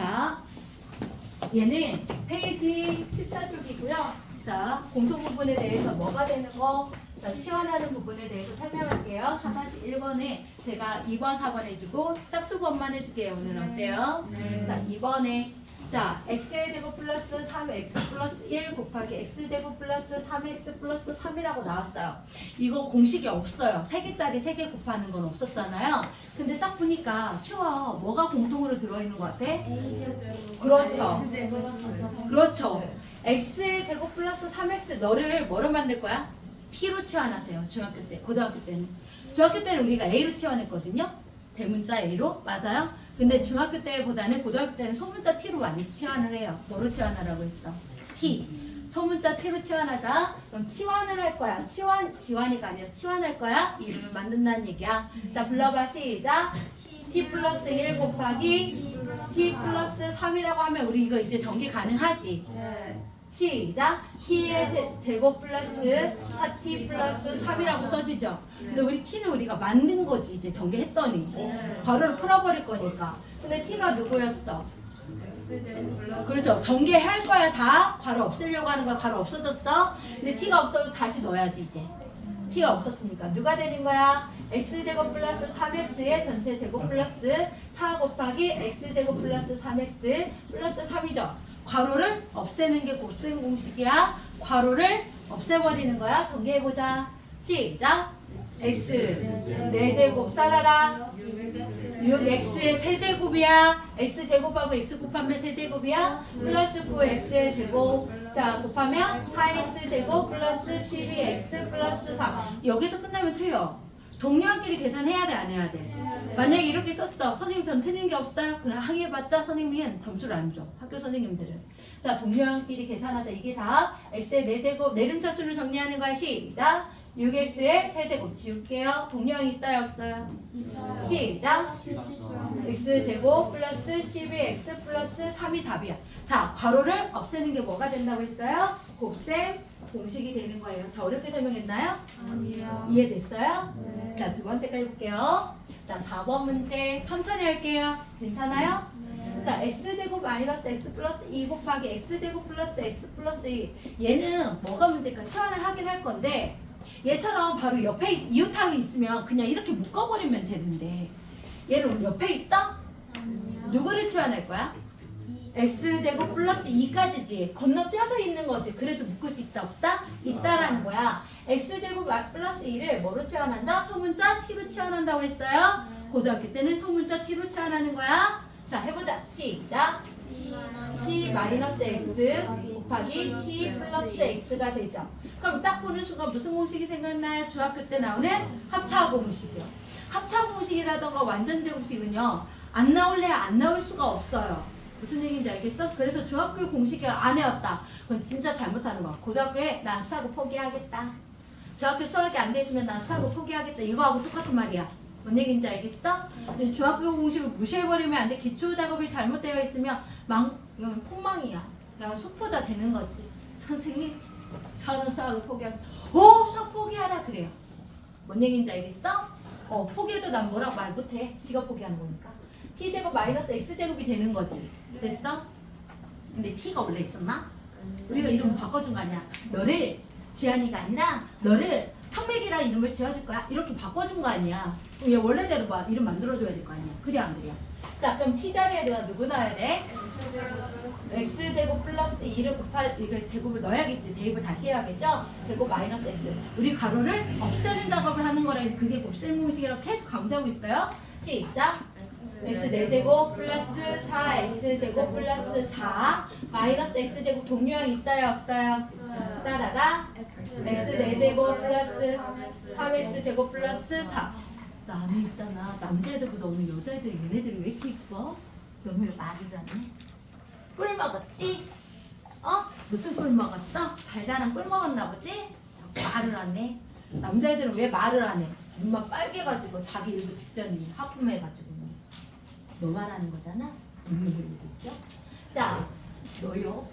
자, 얘는 페이지 14쪽이고요. 자, 공통 부분에 대해서 뭐가 되는 거, 자, 치환하는 부분에 대해서 설명할게요. 4-1번에 제가 2번, 4번 해주고 짝수번만 해줄게요. 오늘 어때요? 자, 2번에 자, x의 제곱 플러스 3x 플러스 1 곱하기 x제곱 플러스 3x 플러스 3이라고 나왔어요. 이거 공식이 없어요. 3개짜리 3개 곱하는 건 없었잖아요. 근데 딱 보니까 쉬워. 뭐가 공통으로 들어있는 것 같아? 그렇죠. 그렇죠. x 제곱 플러스 3x 너를 뭐로 만들 거야? t로 치환하세요. 중학교 때, 고등학교 때는. 중학교 때는 우리가 a로 치환했거든요. 대문자 a로 맞아요. 근데 중학교 때보다는 고등학교 때는 소문자 t로 많이 치환을 해요. 뭐로 치환하라고 했어? t. 소문자 t로 치환하자. 그럼 치환을 할 거야. 치환, 지환이가 아니라 치환할 거야. 이름을 만든다는 얘기야. 자, 불러봐. 시작. t 플러스 1 곱하기 t 플러스 3이라고 하면 우리 이거 이제 전개 가능하지? 시작. t의 세- 제곱 플러스 4t 플러스 3이라고 써지죠. 근데 우리 t는 우리가 만든 거지 이제 전개했더니 괄호를 풀어버릴 거니까. 근데 t가 누구였어? 그렇죠. 전개할 거야 다. 괄호 없애려고 하는 거야. 괄호 없어졌어. 근데 t가 없어도 다시 넣어야지 이제. t가 없었으니까 누가 되는 거야? x제곱 플러스 3x의 전체 제곱 플러스 4 곱하기 x제곱 플러스 3x 플러스 3이죠. 괄호를 없애는 게 곱셈 공식이야. 괄호를 없애버리는 거야. 전개해보자. 시작. x 4제곱 살아라. 6x의 세제곱이야. x제곱하고 x 곱하면 세제곱이야. 플러스 9x의 제곱. 자, 곱하면 4x제곱 플러스 12x 플러스 3. 여기서 끝나면 틀려. 동료끼리 계산해야 돼, 안 해야 돼? 만약에 이렇게 썼어. 선생님 전 틀린 게 없어요? 그냥 항의해봤자 선생님이 점수를 안 줘. 학교 선생님들은. 자, 동료끼리 계산하자. 이게 다 x의 4제곱 내림차 수를 정리하는 거야. 시작. 6x의 세제곱 지울게요. 동료항 있어요? 없어요? 시작. x제곱 플러스 12x 플러스 3이 답이야. 자, 괄호를 없애는 게 뭐가 된다고 했어요? 곱셈 공식이 되는 거예요. 자, 어렵게 설명했나요? 이해됐어요? 자, 두 번째 거 해볼게요. 자, 4번 문제 천천히 할게요. 괜찮아요? 자, x제곱 마이너스 x 플러스 2 곱하기 x제곱 플러스 x 플러스 2 얘는 뭐가 문제일까? 치환을 하긴 할 건데 얘처럼 바로 옆에 이웃하고 있으면 그냥 이렇게 묶어버리면 되는데 얘는 옆에 있어? 누구를 치환할 거야? X제곱 플러스 2까지지 건너뛰어서 있는 거지. 그래도 묶을 수 있다 없다? 있다라는 거야. X제곱 마- 플러스 2를 뭐로 치환한다? 소문자 t로 치환한다고 했어요. 고등학교 때는 소문자 t로 치환하는 거야. 자 해보자. 시작. T 마이너스 x 곱하기 t 플러스 x가 되죠. 그럼 딱 보는 순간 무슨 공식이 생각나요? 중학교 때 나오는 합차 공식이요. 합차 공식이라던가 완전제 공식은요 안 나올래야 안 나올 수가 없어요 무슨 얘기인지 알겠어? 그래서 중학교 공식을 안 해왔다. 그건 진짜 잘못하는 거야. 고등학교에 난 수학을 포기하겠다. 중학교 수학이 안 돼 있으면 난 수학을 포기하겠다. 이거하고 똑같은 말이야. 뭔 얘기인지 알겠어? 그래서 중학교 공식을 무시해버리면 안 돼. 기초 작업이 잘못되어 있으면 망, 이건 폭망이야. 그냥 수포자 되는 거지. 선생님, 저는 수학을 포기하 오, 수학 포기하라 그래요. 뭔 얘기인지 알겠어? 어, 포기해도 난 뭐라고 말 못해. 지가 포기하는 거니까. T제곱 마이너스 x제곱이 되는 거지. 됐어? 근데 t가 원래 있었나? 우리가 이름 바꿔준 거 아니야. 너를 주연이가 아니라 너를 청맥이라 이름을 지어줄 거야. 이렇게 바꿔준 거 아니야. 그럼 얘 원래대로 막 이름 만들어줘야 될 거 아니야. 그래 안 그래? 자 그럼 t 자리에 내가 누구 넣어야 돼? x제곱 플러스 2를 곱하 이거 제곱을 넣어야겠지. 대입을 다시 해야겠죠? 제곱 마이너스 x. 우리 가로를 없애는 작업을 하는 거라 그게 곱셈 공식이라고 계속 강조하고 있어요. 시작. X 4제곱 플러스 4x제곱 플러스 4 마이너스 x제곱 동료항 있어요 없어요? 따다가 x 4제곱 플러스 3x제곱 플러스 4 나는 있잖아 남자애들보다 오늘 여자애들 얘네들이 왜 이렇게 이뻐? 너무 왜 말을 안해? 꿀 먹었지? 어? 무슨 꿀 먹었어? 달달한 꿀 먹었나 보지? 말을 안 해. 남자애들은 왜 말을 안 해? 눈만 빨개가지고 자기 일부 직전이 하품해가지고 너 말하는 거잖아? 있죠? 자, 너요.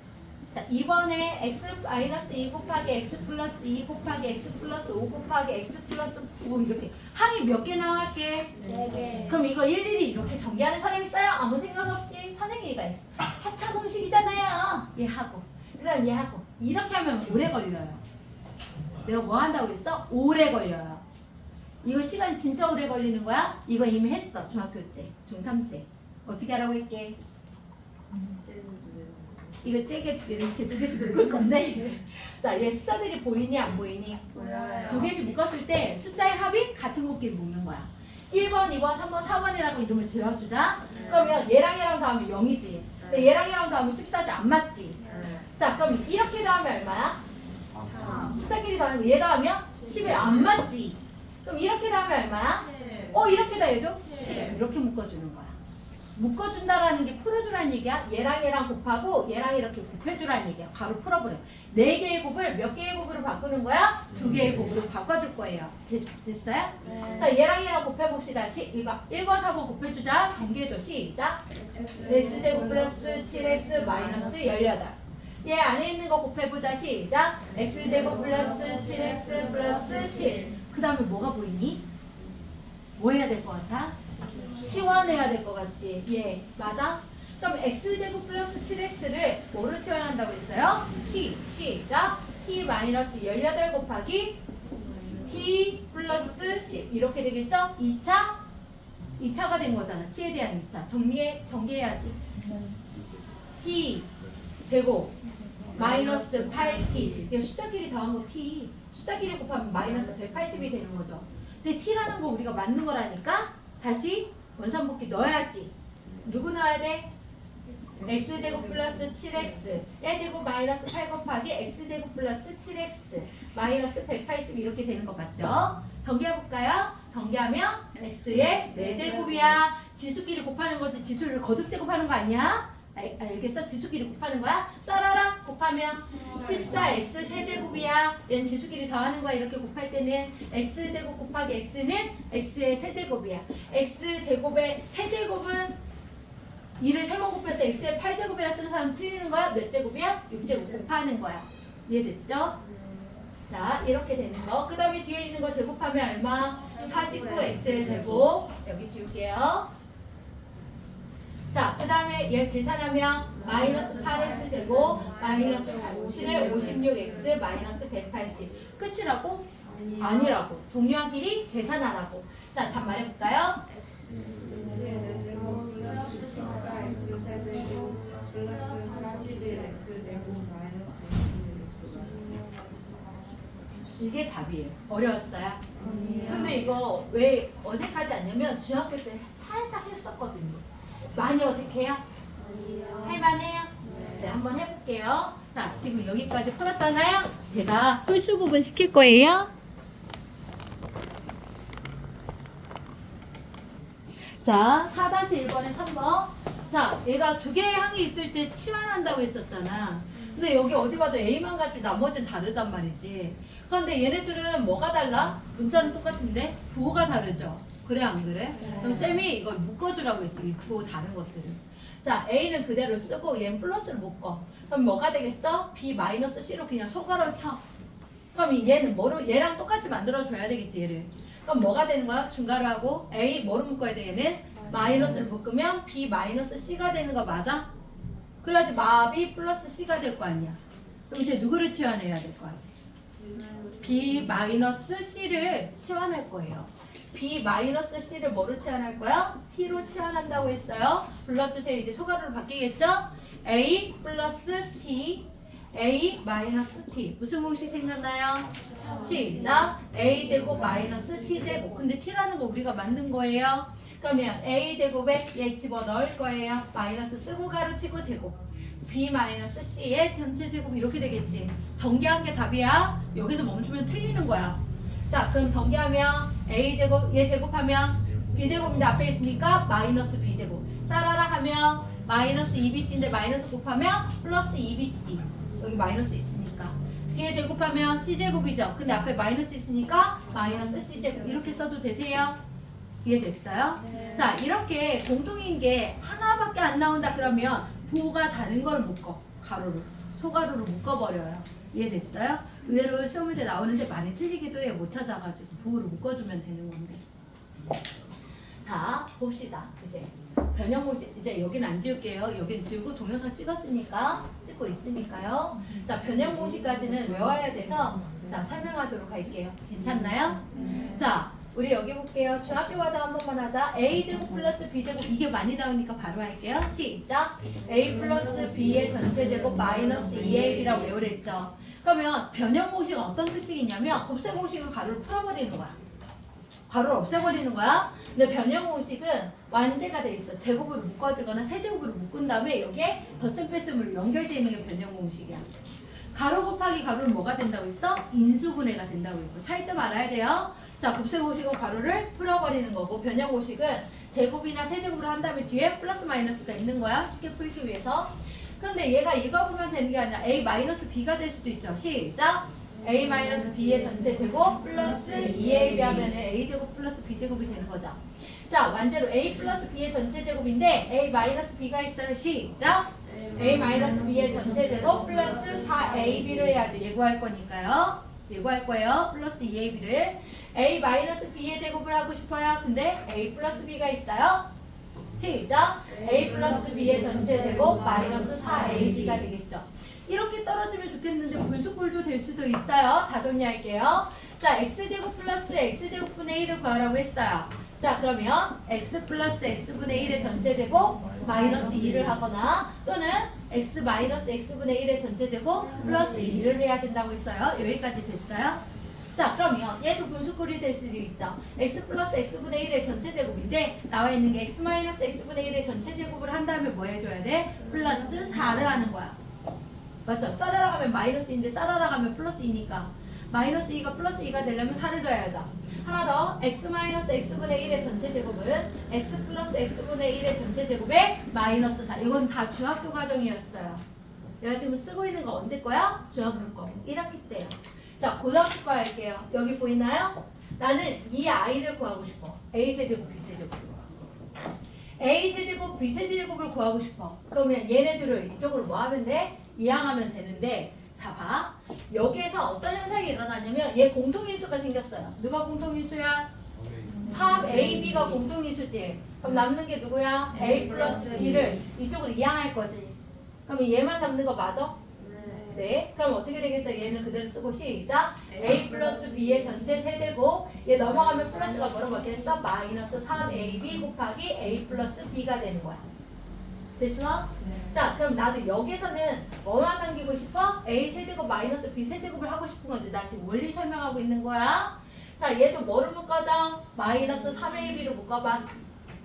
자, 이번에 x 마이너스 2 곱하기 x 플러스 2 곱하기 x 플러스 5 곱하기 x 플러스 9 이렇게 항이 몇 개 나갈게? 그럼 이거 일일이 이렇게 전개하는 사람 있어요? 아무 생각 없이 선생님이가 있어. 합차 공식이잖아요. 얘 하고. 그 다음 얘 하고. 이렇게 하면 오래 걸려요. 내가 뭐 한다고 했어? 오래 걸려요. 이거 시간 진짜 오래 걸리는 거야? 이거 이미 했어. 중학교 때. 중3 때. 어떻게 하라고 할게? 이거 째게 이렇게 두 개씩 묶을 건데. 자, 얘 숫자들이 보이니 안 보이니? 보여요. 두 개씩 묶었을 때 숫자의 합이 같은 곱기를 묶는 거야. 1번, 2번, 3번, 4번이라고 이름을 지어주자. 그러면 얘랑 얘랑 더하면 0이지. 근데 얘랑 얘랑 더하면 14지 안 맞지. 자, 그럼 이렇게 더하면 얼마야? 숫자끼리 더하면 얘 더하면 11 안 맞지. 그럼 이렇게 더하면 얼마야? 어, 이렇게 더해도 칠. 7. 이렇게 묶어주는 거야. 묶어준다라는 게 풀어주라는 얘기야. 얘랑 얘랑 곱하고 얘랑 이렇게 곱해주라는 얘기야. 바로 풀어버려. 네 개의 곱을 몇 개의 곱으로 바꾸는 거야? 두 개의 곱으로 바꿔줄 거예요. 됐- 됐어요? 자, 얘랑 얘랑 곱해봅시다. 시, 이거 1번, 4번 곱해주자. 전개도 시작. x제곱 플러스 7x 마이너스 18. 얘 안에 있는 거 곱해보자. 시작. x제곱 플러스 7x 플러스 10. 그 다음에 뭐가 보이니? 뭐 해야 될 것 같아? 치환해야 될 것 같지? 예, 맞아? 그럼 x제곱 플러스 7x를 뭐로 치환한다고 했어요? t, 시작. t 마이너스 18 곱하기 t 플러스 10 이렇게 되겠죠? 2차? 2차가 된 거잖아. t에 대한 2차. 정리해, 정리해야지. t 제곱 마이너스 8t 이거 숫자끼리 더한 거 t 숫자끼리 곱하면 마이너스 180이 되는 거죠. 근데 t라는 거 우리가 맞는 거라니까 다시 원산복귀 넣어야지. 누구 넣어야 돼? x제곱 플러스 7x 얘제곱 마이너스 8 곱하기 x제곱 플러스 7x 마이너스 180 이렇게 되는 거 맞죠? 정리해볼까요? 정리하면 x의 4제곱이야 지수끼리 곱하는 거지 지수를 거듭 제곱하는 거 아니야? 알, 알겠어? 지수끼리 곱하는 거야? 썰어라 곱하면 14x 세제곱이야 얘는 지수끼리 더하는 거야 이렇게 곱할 때는 x제곱 곱하기 x는 x의 세제곱이야 x제곱의 세제곱은 2를 세번 곱해서 x의 8제곱이라 쓰는 사람 틀리는 거야? 몇 제곱이야? 6제곱 곱하는 거야. 이해됐죠? 자, 이렇게 되는 거. 그 다음에 뒤에 있는 거 제곱하면 얼마? 49x의 제곱. 여기 지울게요. 자, 그 다음에 얘 계산하면 마이너스 8x 제곱, 마이너스 7에 56x, 마이너스 180. 끝이라고? 아니라고. 동료한끼리 계산하라고. 자, 답 말해볼까요? 이게 답이에요. 어려웠어요? 근데 이거 왜 어색하지 않냐면 중학교 때 살짝 했었거든요. 많이 어색해요? 할만해요? 네, 한번 해볼게요. 자, 지금 여기까지 풀었잖아요. 제가 홀수 부분 시킬 거예요. 자, 4-1번에 3번. 자, 얘가 두 개의 항이 있을 때 치환한다고 했었잖아. 근데 여기 어디 봐도 A만 같지 나머지는 다르단 말이지. 그런데 얘네들은 뭐가 달라? 문자는 똑같은데 부호가 다르죠. 그래 안 그래? 그럼 쌤이 이걸 묶어주라고 했어. 이 부호 다른 것들은. 자, A는 그대로 쓰고 얘는 플러스를 묶어. 그럼 뭐가 되겠어? B 마이너스 C로 그냥 소가로 쳐. 그럼 이 얘는 뭐로 얘랑 똑같이 만들어 줘야 되겠지 얘를. 그럼 뭐가 되는 거야? 중괄호 하고 A 뭐로 묶어야 돼 얘는? 마이너스를 묶으면 B 마이너스 C가 되는 거 맞아? 그래야지 마비 플러스 C가 될 거 아니야. 그럼 이제 누구를 치환해야 될 거야? B 마이너스 C를 치환할 거예요. B 마이너스 C를 뭐로 치환할 거야? T로 치환한다고 했어요. 불러주세요. 이제 소가로로 바뀌겠죠? A 플러스 T A 마이너스 T 무슨 공식 생각나요? 시작 A 제곱 마이너스 T 제곱 근데 T라는 거 우리가 만든 거예요. 그러면 A 제곱에 얘 집어 넣을 거예요. 마이너스 쓰고 가로치고 제곱. B 마이너스 C의 전체 제곱 이렇게 되겠지. 전개한 게 답이야. 여기서 멈추면 틀리는 거야. 자, 그럼 전개하면 A 제곱 얘 제곱하면 B 제곱인데 앞에 있으니까 마이너스 B 제곱. 싸라라 하면 마이너스 2BC인데 마이너스 곱하면 플러스 2BC. 여기 마이너스 있으니까. 뒤에 제곱하면 C 제곱이죠. 근데 앞에 마이너스 있으니까 마이너스 C 제곱 이렇게 써도 되세요? 이해됐어요? 자 이렇게 공통인 게 하나밖에 안 나온다 그러면 부호가 다른 걸 묶어 가로로 소가로로 묶어버려요 이해됐어요? 의외로 시험 문제 나오는데 많이 틀리기도 해요 못 찾아가지고 부호를 묶어주면 되는 건데 자 봅시다 이제 변형공식 이제 여기는 안 지울게요. 여긴 지우고 동영상 찍었으니까 찍고 있으니까요. 자 변형공식까지는 외워야 돼서 자 설명하도록 할게요. 괜찮나요? 자 우리 여기 볼게요. 중학교 과정 한 번만 하자. a 제곱 플러스 b 제곱 이게 많이 나오니까 바로 할게요. 시작. a 플러스 b의 전체 제곱 마이너스 2ab라고 외우랬죠. 그러면 변형 공식은 어떤 특징이 있냐면 곱셈 공식은 가로를 풀어버리는 거야. 가로를 없애버리는 거야. 근데 변형 공식은 완제가 돼 있어. 제곱으로 묶어지거나 세제곱으로 묶은 다음에 여기에 덧셈 뺄셈으로 연결되어 있는 게 변형 공식이야. 가로 곱하기 가로는 뭐가 된다고 했어? 인수분해가 된다고 했고 차이점 알아야 돼요. 자, 곱셈 공식은 가로를 풀어버리는 거고 변형 공식은 제곱이나 세제곱으로 한 다음에 뒤에 플러스 마이너스가 있는 거야. 쉽게 풀기 위해서. 근데 얘가 이거 보면 되는 게 아니라 a 마이너스 b가 될 수도 있죠. 시작. a 마이너스 b의 전체 제곱 플러스 2ab 하면은 a 제곱 플러스 b 제곱이 되는 거죠. 자, 완제로 a 플러스 b의 전체 제곱인데 a 마이너스 b가 있어요. 시작. a 마이너스 b의 전체 제곱 플러스 4ab를 해야지 예고할 거니까요. 예고할 거예요. 플러스 2ab를 a 마이너스 b의 제곱을 하고 싶어요. 근데 a 플러스 b가 있어요. 시작. a 플러스 b의 전체 제곱 마이너스 4ab가 되겠죠. 이렇게 떨어지면 좋겠는데 분수꼴도 될 수도 있어요. 다 정리할게요. 자, x제곱 플러스 x제곱분의 1을 구하라고 했어요. 자, 그러면 x 플러스 x분의 1의 전체 제곱 마이너스 2를 하거나 또는 x 마이너스 x분의 1의 전체 제곱 플러스 2를 해야 된다고 했어요. 여기까지 됐어요? 자, 그러면 얘도 분수꼴이 될 수도 있죠. x 플러스 x분의 1의 전체 제곱인데 나와 있는 게 x 마이너스 x분의 1의 전체 제곱을 한 다음에 뭐 해줘야 돼? 플러스 4를 하는 거야. 맞죠? 썰어라 가면 마이너스인데 썰어라 가면 플러스 2니까 마이너스 2가 플러스 2가 되려면 4를 더해야죠. 하나 더 x 마이너스 x분의 1의 전체 제곱은 x 플러스 x분의 1의 전체 제곱에 마이너스 4. 이건 다 중학교 과정이었어요. 내가 지금 쓰고 있는 거 언제 거야? 중학교 거. 1학기 때요. 자, 고등학교 거 할게요. 여기 보이나요? 나는 이 아이를 구하고 싶어. a 세제곱, b 세제곱. a 세제곱, b 세제곱을 구하고 싶어. 그러면 얘네들을 이쪽으로 뭐 하면 돼? 이항하면 되는데 자 봐. 여기에서 어떤 현상이 일어나냐면 얘 공통인수가 생겼어요. 누가 공통인수야? 3AB가 공통인수지. 그럼 남는 게 누구야? A 플러스 B를 이쪽으로 이항할 거지. 그럼 얘만 남는 거 맞아? 네. 그럼 어떻게 되겠어요? 얘는 그대로 쓰고 시작. A 플러스 B의 전체 세제곱. 얘 넘어가면 플러스가 뭐로 바뀌었어? 마이너스 3AB 곱하기 A 플러스 B가 되는 거야. 됐어? 자, 그럼 나도 여기서는 뭐만 남기고 싶어? A 세제곱 마이너스 B 세제곱을 하고 싶은 건데 나 지금 원리 설명하고 있는 거야. 자, 얘도 뭐로 묶어져? 마이너스 3AB로 묶어봐.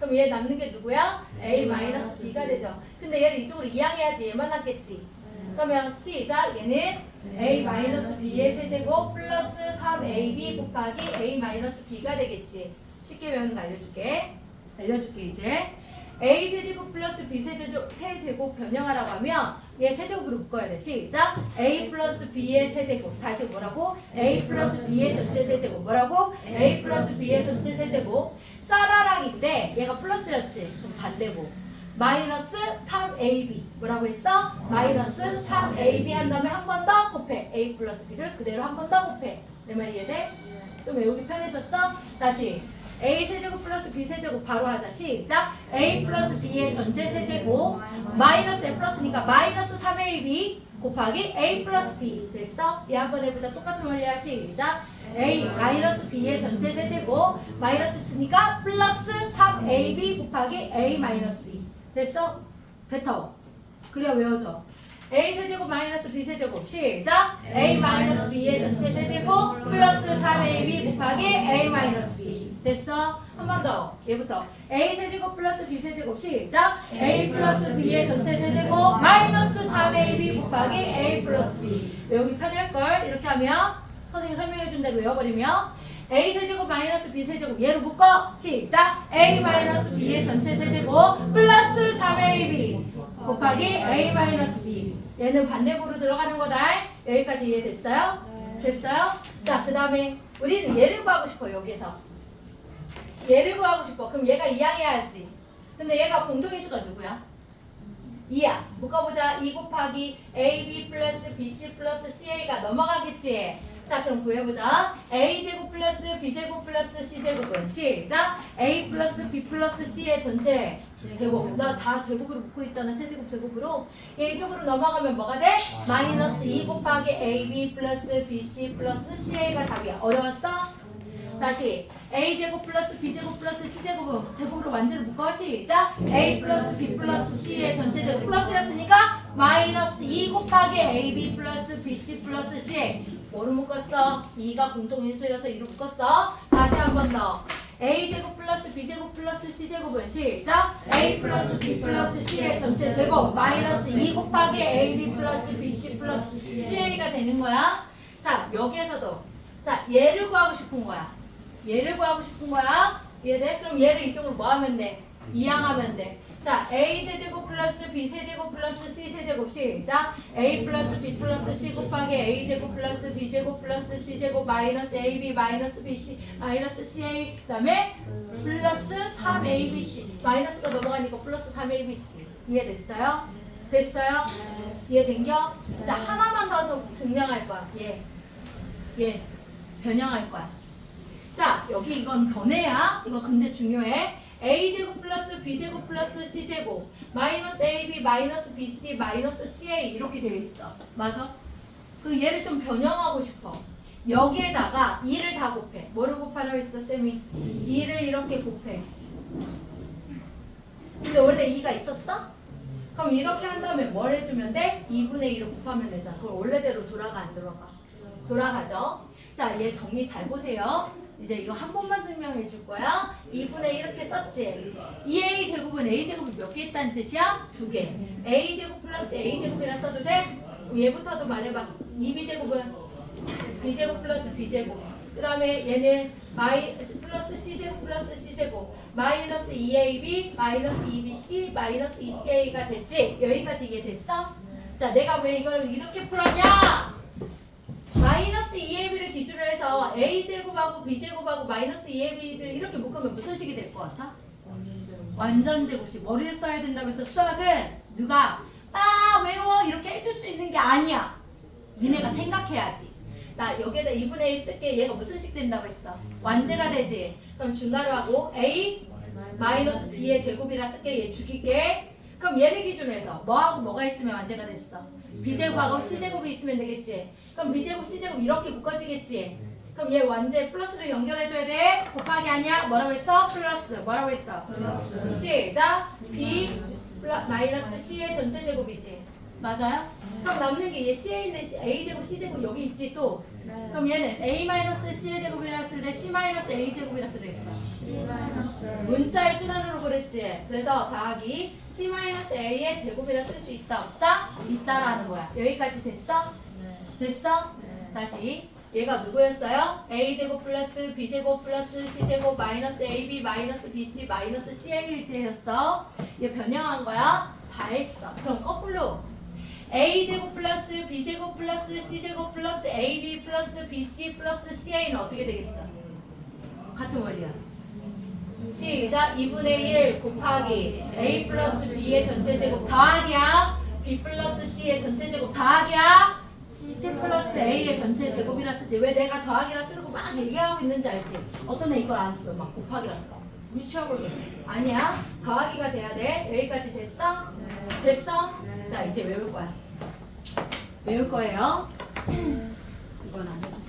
그럼 얘 남는 게 누구야? A 마이너스 B가 되죠. 근데 얘를 이쪽으로 이항해야지 얘만 남겠지. 그러면 시작. 얘는 A 마이너스 B의 세제곱 플러스 3AB 곱하기 A 마이너스 B가 되겠지. 쉽게 외우는 거 알려줄게. 알려줄게 이제. A 세제곱 플러스 B 세제곱, 세제곱 변형하라고 하면 얘 세제곱으로 묶어야 돼. 시작. A 플러스 B의 세제곱. 다시 뭐라고? A 플러스 B의 전체 세제곱. 뭐라고? A 플러스 B의 전체 세제곱. 쌀아랑인데 얘가 플러스였지. 그럼 반대고. 마이너스 3AB. 뭐라고 했어? 마이너스 3AB 한 다음에 한 번 더 곱해. A 플러스 B를 그대로 한 번 더 곱해. 내 말이 이해돼? 좀 외우기 편해졌어? 다시. A 세제곱 플러스 B 세제곱 바로 하자. 시작. A 플러스 B의 전체 세제곱 마이너스 A 플러스니까 마이너스 3AB 곱하기 A 플러스 B 됐어? 얘 한번 해보자. 똑같은 원리야. 시작. A 마이너스 B의 전체 세제곱 마이너스니까 플러스 3AB 곱하기 A 마이너스 B 됐어? 뱉어. 그래야 외워져. A 세제곱 마이너스 B 세제곱 시작 A 마이너스 B의 전체 세제곱 플러스 3AB 곱하기 A 마이너스 B 됐어? 한 번 더. 얘부터. A 세제곱 플러스 B 세제곱. 시작. A 플러스 B의 전체 세제곱 마이너스 3AB 곱하기 A 플러스 B. 외우기 편할걸? 이렇게 하면 선생님 설명해준 대로 외워버리면 A 세제곱 마이너스 B 세제곱 얘로 묶어. 시작. A 마이너스 B의 전체 세제곱 플러스 3AB 곱하기 A 마이너스 B. 얘는 반대보로 들어가는 거다. 여기까지 이해됐어요? 됐어요? 자 그 다음에 우리는 얘를 구하고 싶어 여기서 얘를 구하고 싶어 그럼 얘가 이항해야 지 근데 얘가 공통인수가 누구야? 2야 묶어보자 2 곱하기 AB 플러스 BC 플러스 CA가 넘어가겠지 자 그럼 구해보자. a제곱 플러스 b제곱 플러스 c제곱은 시작. a 플러스 b 플러스 c의 전체 제곱. 나 다 제곱으로 묶고 있잖아. 세제곱 제곱으로. 얘 이쪽으로 넘어가면 뭐가 돼? 마이너스 2 곱하기 ab 플러스 bc 플러스 ca가 답이야. 어려웠어? 다시 a 제곱 플러스 b 제곱 플러스 c 제곱은 제곱으로 완전히 묶어. 시작. A 플러스 b 플러스 c의 전체 제곱 플러스였으니까 마이너스 2 곱하기 ab 플러스 bc 플러스 c. 뭐로 묶었어? 2가 공통인수여서 2로 묶었어? 다시 한 번 더. A 제곱 플러스 b 제곱 플러스 c 제곱은 시작. A 플러스 b 플러스 c의 전체 제곱 마이너스 2 곱하기 ab 플러스 bc 플러스 ca가 되는 거야. 자 여기에서도. 자 얘를 구하고 싶은 거야 얘를 구하고 싶은 거야. 이해돼? 그럼 얘를 이쪽으로 뭐 하면 돼? 이항하면 돼. 자, a 세제곱 플러스 b 세제곱 플러스 c 세제곱 시작. a 플러스 b 플러스 c 곱하기 a 제곱 플러스 b 제곱 플러스 c 제곱 마이너스 ab 마이너스 bc 마이너스 ca 그다음에 플러스 3abc 마이너스가 넘어가니까 플러스 3abc 이해됐어요? 됐어요? 이해된겨? 자, 하나만 더좀 증명할 거야. 얘. 얘. 변형할 거야. 자 여기 이건 변해야 이거 근데 중요해 a제곱 플러스 b제곱 플러스 c제곱 마이너스 ab 마이너스 bc 마이너스 ca 이렇게 되어 있어 맞아? 그 얘를 좀 변형하고 싶어 여기에다가 2를 다 곱해 뭐를 곱하라고 했어 쌤이? 2를 이렇게 곱해 근데 원래 2가 있었어? 그럼 이렇게 한 다음에 뭘 해주면 돼? 2분의 2를 곱하면 되잖아 그럼 원래대로 돌아가 안 돌아가? 돌아가죠 자, 얘 정리 잘 보세요. 이제 이거 한 번만 증명해 줄 거야. 2분의 이렇게 썼지. 2a 제곱은 a 제곱이 몇 개 있다는 뜻이야? 두 개. a 제곱 플러스 a 제곱이라 써도 돼? 얘부터도 말해봐. 2b 제곱은 b 제곱 플러스 b 제곱. 그 다음에 얘는 마이 플러스 c 제곱 플러스 c 제곱 마이너스 2ab 마이너스 2bc 마이너스 2ca가 됐지? 여기까지 이해 됐어? 자, 내가 왜 이걸 이렇게 풀었냐? 마이너스 2ab를 기준으로 해서 a제곱하고 b제곱하고 마이너스 2ab를 이렇게 묶으면 무슨 식이 될 것 같아? 완전 제곱식. 머리를 써야 된다고 해서 수학은 누가 아 외워! 이렇게 해줄 수 있는 게 아니야. 니네가 생각해야지. 나 여기에다 2분의 1 쓸게. 얘가 무슨 식 된다고 했어? 완제가 되지? 그럼 중괄호 하고 a 마이너스 b의 제곱이라 쓸게. 얘 죽일게. 그럼 얘를 기준으로 해서 뭐하고 뭐가 있으면 완제가 됐어 b제곱하고 c제곱이 있으면 되겠지? 그럼 b제곱 c제곱 이렇게 묶어지겠지? 그럼 얘 완제 플러스를 연결해줘야 돼. 곱하기 아니야? 뭐라고 했어? 플러스. 뭐라고 했어? 플러스. 시작. b 플러, 마이너스 c의 전체 제곱이지 맞아요? 그럼 남는 게얘 c에 있는 C, a 제곱 c 제곱 여기 있지 또 그럼 얘는 a 마이너스 c의 제곱이라 쓸때 c 마이너스 a 제곱이라 쓸 때 있어 문자의 순환으로 그랬지. 그래서 더하기 C-A의 제곱이라 쓸 수 있다 없다? 있다라는 거야. 여기까지 됐어? 됐어? 다시 얘가 누구였어요? A제곱 플러스 B제곱 플러스 C제곱 마이너스 AB 마이너스 BC 마이너스 CA일 때였어. 얘 변형한 거야? 다 했어. 그럼 거꾸로 A제곱 플러스 B제곱 플러스 C제곱 플러스 AB 플러스 BC 플러스 CA는 어떻게 되겠어? 같은 원리야. 시작. 2분의 1 곱하기 a 플러스 b의 전체 제곱 더하기야 b 플러스 c의 전체 제곱 더하기야 c 플러스 a의 전체 제곱이라 쓰지 왜 내가 더하기라 쓰고 막 얘기하고 있는지 알지? 어떤 애 이걸 안 써? 막 곱하기라 써. 유치해버리겠어. 아니야. 더하기가 돼야 돼. 여기까지 됐어? 됐어? 자 이제 외울 거야 외울 거예요. 이건 안 해도